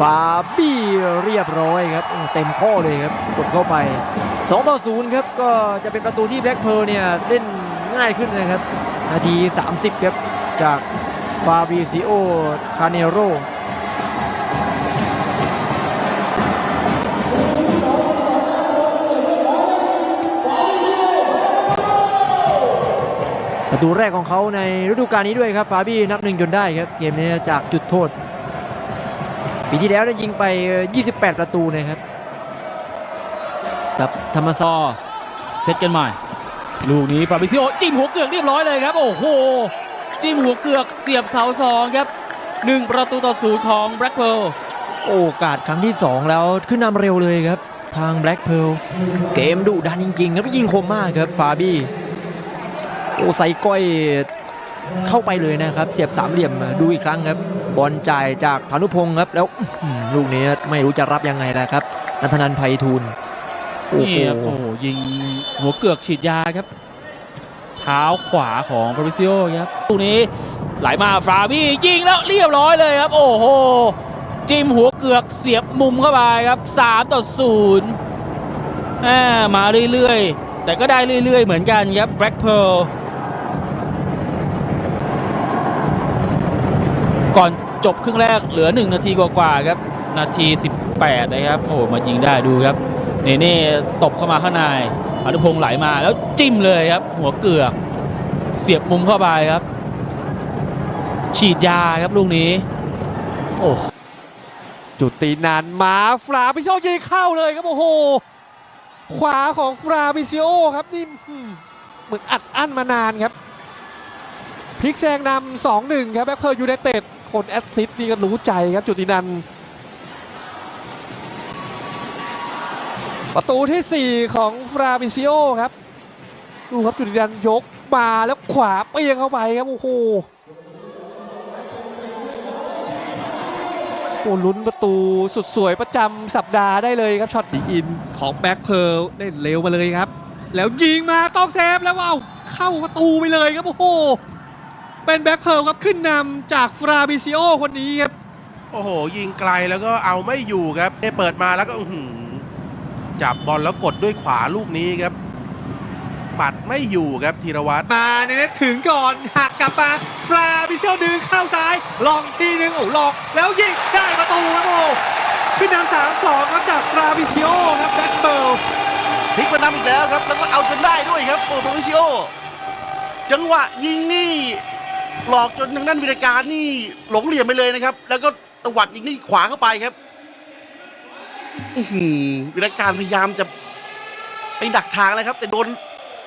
ฟาบี้เรียบร้อยครับ เต็มข้อเลยครับกดเข้าไป 2 ต่อ 0 ครับก็จะเป็นประตูที่แบล็กเพร์เนี่ยเล่นง่ายขึ้นนะครับ นาที 30 ครับจากฟาบิซิโอ คาเนโรประตูแรกของเขาในฤดูกาลนี้ด้วยครับ ฟาบี้นับหนึ่งจนได้ครับ เกมนี้จากจุดโทษ ปีที่แล้วเนี่ยยิงไป 28 ประตูนะครับกับธรรมศาสตร์เซตกันใหม่ ลูกนี้ฟาบิซิโอจิ้มหัวเกือกเรียบร้อยเลยครับ โอ้โห จิ้มหัวเกือกเสียบเสาสองครับหนึ่งประตูต่อศูนย์ของแบล็กเพิร์ลโอกาสครั้งที่ 2 แล้วขึ้นนำเร็วเลยครับ ทางแบล็กเพ l เกมดุดันจริงๆครับยิงคมมากครับฟาบี้โอ้ใส่ก้อยเข้าไปเลยนะครับ เสียบสามเหลี่ยมดูอีกครั้งครับ บอลจ่ายจากพานุพงศ์ครับแล้วลูกนี้ไม่รู้จะรับยังไงแล้วครับนันทนันไพฑูรย์โอ้โหครับโอ้โหยิงหัวเกือกฉีดยาครับ เท้าขวาของฟาบิซิโอครับลูกนี้ไหลมาฟาบี้ยิงแล้วเรียบร้อยเลยครับ โอ้โหจิ้มหัวเกือกเสียบมุมเข้าไปครับ3ต่อ0มมาเรื่อยๆ แต่ก็ได้เรื่อยๆ เหมือนกันครับแบล็กเพลก่อน จบครึ่งแรกเหลือ 1 นาทีกว่าๆครับ นาที 18 นะครับ โอ้มายิงได้ดูครับเนเน่ตบเข้ามาข้างในอนุพงศ์ไหลมาแล้วจิ้มเลยครับ หัวเกือก เสียบมุมเข้าไปครับ ฉีดยาครับลูกนี้ โอ้จุดตีนานมาฟราบิซิโอยิงเข้าเลยครับ โอ้โห ขวาของฟราบิซิโอครับนี่เหมือนอัดอั้นมานานครับพลิกแซงนำสองหนึ่งครับแบ็คเพิร์ยูไนเต็ด คนแอดซิสนี่ก็รู้ใจครับจุดตีนันประตูที่ 4 ของฟราบิซิโอครับ ดูครับจุดตีนันยกมาแล้วขวาเปียงเข้าไปครับ โอ้โหโอ้ลุ้นประตูสุดสวยประจำสัปดาห์ได้เลยครับช็อตอินของแบ็คเพิร์ลได้เร็วมาเลยครับ แล้วยิงมาต้องเซฟแล้วว้าวเข้าประตูไปเลยครับ โอ้โห เป็นแบ็คเพิร์ลครับขึ้นนำจากฟราบิซิโอคนนี้ครับ โอ้โห ยิงไกลแล้วก็เอาไม่อยู่ครับได้เปิดมาแล้วก็อื้อหือจับบอลแล้วกดด้วยขวาลูกนี้ครับ ปัดไม่อยู่ครับธีรวัตรมาในนี้ถึงก่อนหักกลับมาฟราบิซิโอดึงเข้าซ้ายลองอีกทีนึงโอ้หลอกแล้วยิงได้ประตูครับโอ้ขึ้นนำสามสองครับจากฟราบิซิโอครับแบ็คเพิร์ลพลิกมานำอีกแล้วครับ แล้วก็เอาจนได้ด้วยครับโอ้ฟาบิซิโอจังหวะยิงนี่ หลอกจนทางด้านวิรการนี่หลงเหลี่ยมไปเลยนะครับ แล้วก็ตวัดยิงนี่ขวาเข้าไปครับอื้อหือวิรการพยายามจะไปดักทางแล้วครับ แต่โดน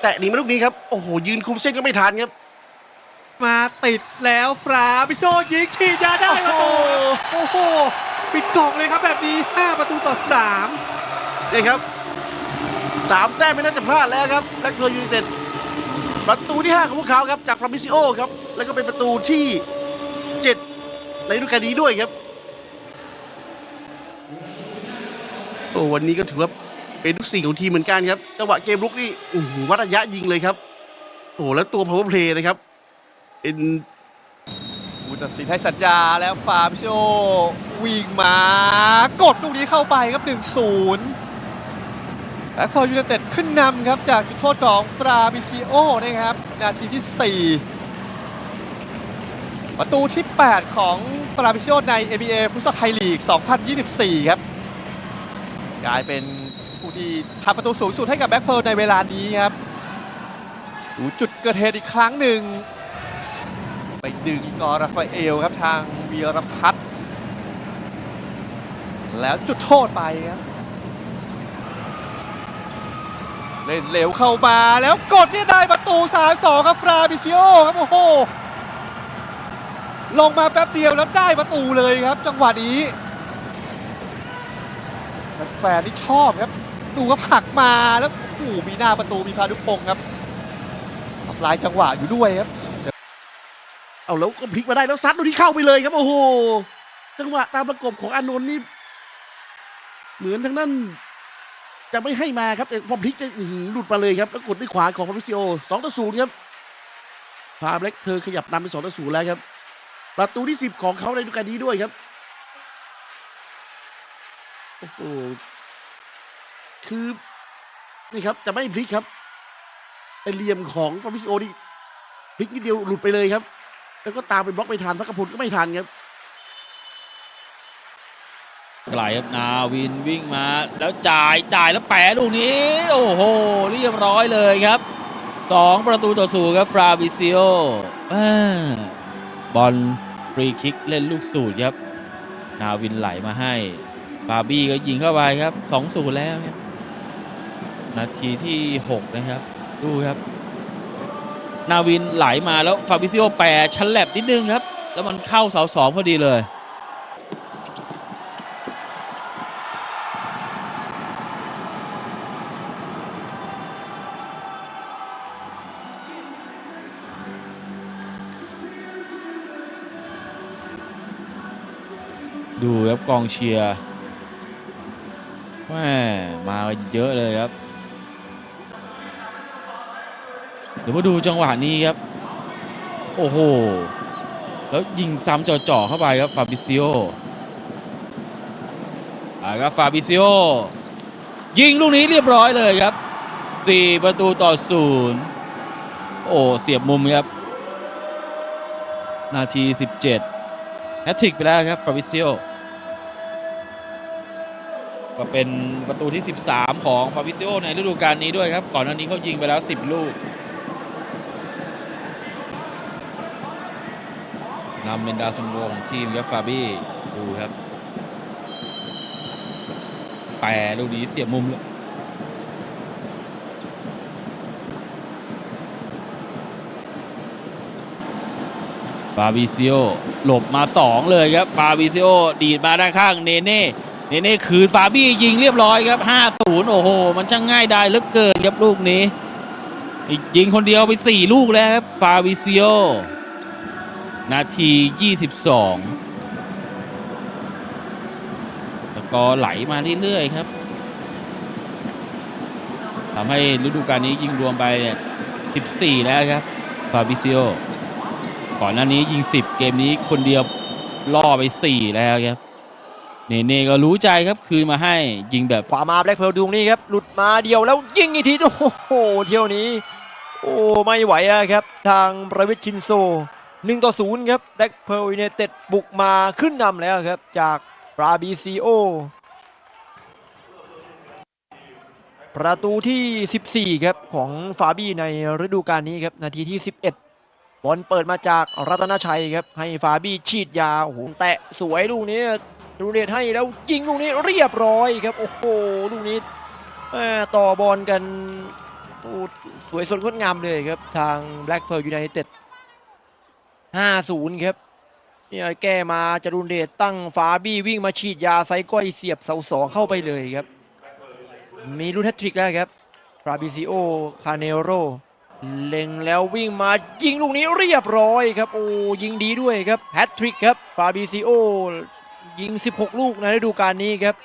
แตะหนีมาลูกนี้ครับโอ้โหยืนคุมเส้นก็ไม่ทันครับ มาติดแล้วฟราบิโซยิงฉีดยาได้ประตูโอ้โหโอ้โหปิดกล่องเลยครับแบบนี้ 5 ประตูต่อ3นี่ครับสามแต้มไม่น่าจะพลาดแล้วครับแบล็คเพิร์ลยูไนเต็ด ประตูที่ 5 ของพวกเขาครับจากฟราบิซิโอครับแล้วก็เป็นประตูที่ 7 ในฤดูกาลนี้ด้วยครับโอ้วันนี้ก็ถือว่าเป็นลูกสี่ของทีมเหมือนกันครับจังหวะเกมลุกนี่อื้อหือวัดระยะยิงเลยครับโอ้แล้วตัว power play นะครับเป็นผู้ตัดสินให้สัญญาแล้วฟาบิโซวิ่งมากดลูกนี้เข้าไปครับ1-0 แบ็คพอยูไนเต็ดขึ้นนำครับจากจุดโทษของฟราบิซิโอนะครับ นาทีที่ 4 ประตูที่ 8 ของฟราบิซิโอใน ABA ฟุตซอลไทยลีก 2024 ครับกลายเป็นผู้ที่ทำประตูสูงสุดให้กับแบ็คเพิร์ลในเวลานี้ครับดูจุดเกิดเหตุอีกครั้งหนึ่ง ไปดึงอีกอราฟาเอลครับทางเวียรพัฒน์แล้วจุดโทษไปครับ เล่นเร็วเข้ามาแล้วกดเนี่ยได้ประตู 3-2 ครับฟราบิซิโอครับโอ้โหลงมาแป๊บเดียวแล้วได้ประตูเลยครับ จังหวะนี้แฟนที่ชอบครับ ดูก็ผักมาแล้วโอ้โหมีหน้าประตูมีพานุพงศ์ครับทำลายจังหวะอยู่ด้วยครับ เอาแล้วก็พลิกมาได้แล้วซัดลูกนี้เข้าไปเลยครับโอ้โหจังหวะตามประกบของอานนท์นี่เหมือนทางนั้น จะไม่ให้มาครับแต่พอพลิกจะหลุดมาเลยครับแล้วกดด้วยขวาของฟาบริซิโอสองต่อศูนย์ครับพาแบล็กเธอขยับนำเป็นสองต่อศูนย์แล้วครับ ประตูที่สิบของเขาในฤดูกาลนี้ด้วยครับโอ้โหคือนี่ครับจะไม่พลิกครับไอเหลี่ยมของฟาบิซิโอนี่พลิกนิดเดียวหลุดไปเลยครับ แล้วก็ตามไปบล็อกไม่ทันพักกระพลก็ไม่ทันครับ ไกลครับนาวินวิ่งมา แล้วจ่ายจ่ายแล้วแปะลูกนี้ โอ้โห เรียบร้อยเลยครับสองประตูต่อศูนย์ครับฟราบิซิโอบอลฟรีคิกเล่นลูกสูตรครับ นาวินไหลมาให้บาบี้ก็ยิงเข้าไปครับสองศูนย์แล้วครับนาทีที่6นะครับ ดูครับ นาวินไหลมาแล้วฟาบิซิโอแปรชันแลบนิดนึงครับ แล้วมันเข้าเสาสองพอดีเลย ดูครับกองเชียร์แม่มาเยอะเลยครับเดี๋ยวมาดูจังหวะนี้ครับ โอ้โห แล้วยิงซ้ำจ่อๆเข้าไปครับฟาบิซิโออ่าครับฟาบิซิโอยิงลูกนี้เรียบร้อยเลยครับ 4 ประตูต่อศูนย์โอ้เสียบมุมครับ นาที 17แฮตทริกไปแล้วครับฟาบิซิโอ ก็เป็นประตูที่ 13 ของฟาบิซิโอในฤดูกาลนี้ด้วยครับ ก่อนหน้านี้เขายิงไปแล้ว 10 ลูกนำเป็นดาวซันโวของทีมครับฟาบี้ดูครับแปรลูกนี้เสียมุมเลยฟาบิซิโอหลบมา 2 เลยครับฟาบิซิโอดีดมาด้านข้างเนเน่ นเน่คืนฟาบี้ยิงเรียบร้อยครับ5-0โอ้โห มันช่างง่ายไดายเหลือเกินครับลูกนี้ยิงคนเดียวไป 4 ลูกแล้วครับ ฟาบิซิโอ นาที 22 แล้วก็ไหลมาเรื่อยๆครับทำให้ฤดูกาลนี้ยิงรวมไปเนี่ย14 แล้วครับ ฟาบิซิโอ ก่อนหน้านี้ยิง 10 เกมนี้คนเดียวล่อไป 4 แล้วครับ เนเน่ก็รู้ใจครับคืนมาให้ยิงแบบขวามาแบล็กเพลดูงนี่ครับหลุดมาเดียวแล้วยิงอีกทีโอ้โหเที่ยวนี้ โอ้ไม่ไหวอะครับ ทางประวิทย์ชินโซ1ต่อ0ครับแบล็กเพลยูไนเต็ดบุกมาขึ้นนำแล้วครับจากฟราบิซิโอประตูที่ 14 ครับ ของฟาบี้ในฤดูกาลนี้ครับ นาทีที่ 11 บอลเปิดมาจากรัตนชัยครับ ให้ฟาบี้ฉีดยาโอ้โหแตะสวยลูกนี้ ดูเดชให้แล้วยิงลูกนี้เรียบร้อยครับ โอ้โหลูกนี้ต่อบอลกันสวยสดงดงามเลยครับ ทาง Black Pearl United 5-0 ครับเนี่ยแก้มาจรุนเดชตั้งฟาบี้วิ่งมาฉีดยาไซก้อยเสียบเสาสองเข้าไปเลยครับ มีลูกแฮตทริกแล้วครับฟาบิซิโอคาเนโรเล็งแล้ววิ่งมายิงลูกนี้เรียบร้อยครับ โอ้ยิงดีด้วยครับแฮตทริกครับฟาบิซิโอ ยิง 16 ลูกในฤดูกาลนี้ครับ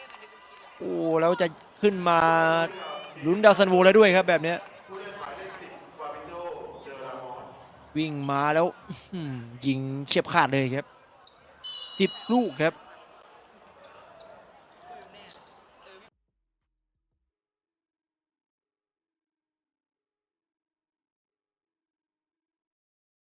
โอ้แล้วจะขึ้นมาลุ้นดาวซันโวแล้วด้วยครับแบบเนี้ยวิ่งมาแล้วยิงเฉียบขาดเลยครับ 10 ลูกครับ